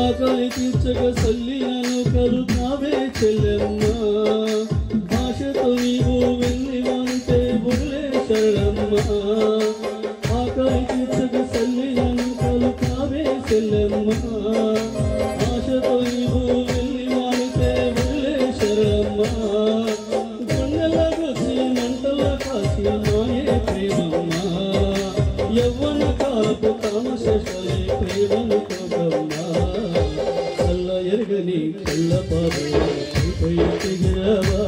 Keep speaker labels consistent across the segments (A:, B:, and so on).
A: ఆకలి తీర్చక సల్లినను కరుతావే చెల్లెమ్మ. ఆశతో నీవు వెళ్ళి వంటే బుల్లే శరణమ్మ. ఆకలి తీర్చక సల్లినను కరుతావే చెల్లెమ్మ. తామశలే ప్రేమను కోగమ్మా చల్ల ఎరగని కళ్ళ పాపై తెగిరావా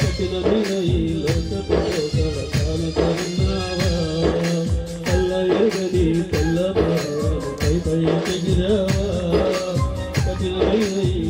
A: కఠినమైన ఈ లోకపు కానకన్నావా కళ్ళ ఎరగని కళ్ళ పాపై తెగిరావా కఠినమైన ఈ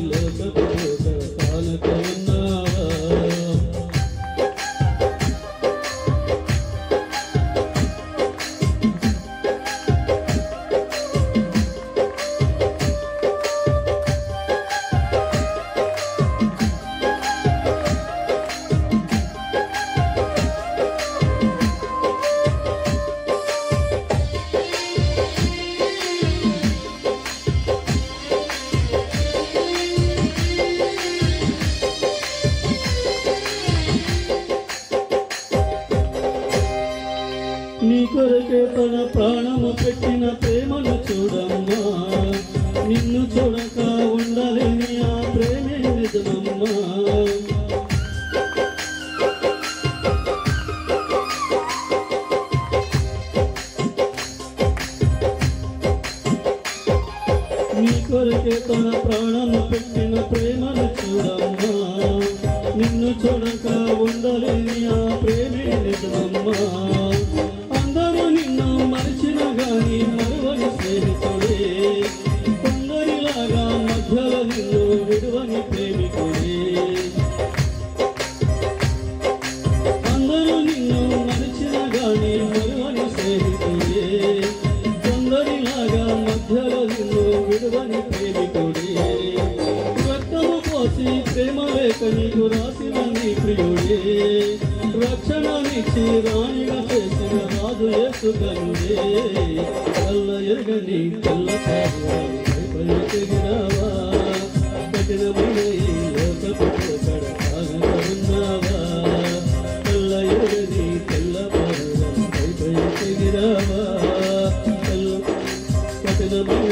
A: కొరకే తన ప్రాణము పెట్టిన ప్రేమను చూడమ్మా. నిన్ను చూడక ఉండలేని ఆ ప్రేమే నిజమమ్మా. నీ కొరకే తన ప్రాణము పెట్టిన ప్రేమను చూడమ్మా. నిన్ను చూడక ఉండలేని ఆ ప్రేమే నిజమమ్మా. కొందరిలాగా మధ్యలో నిన్ను విడువని ప్రేమికుడే. రక్తము పోసి ప్రేమ లేక నీకు రాసిన నీ ప్రియుడి. రక్షణనిచ్చి రాణిగా చేసిన రాజు యేసుకనుడే. కళ్ళ ఎరగని కళ్ళ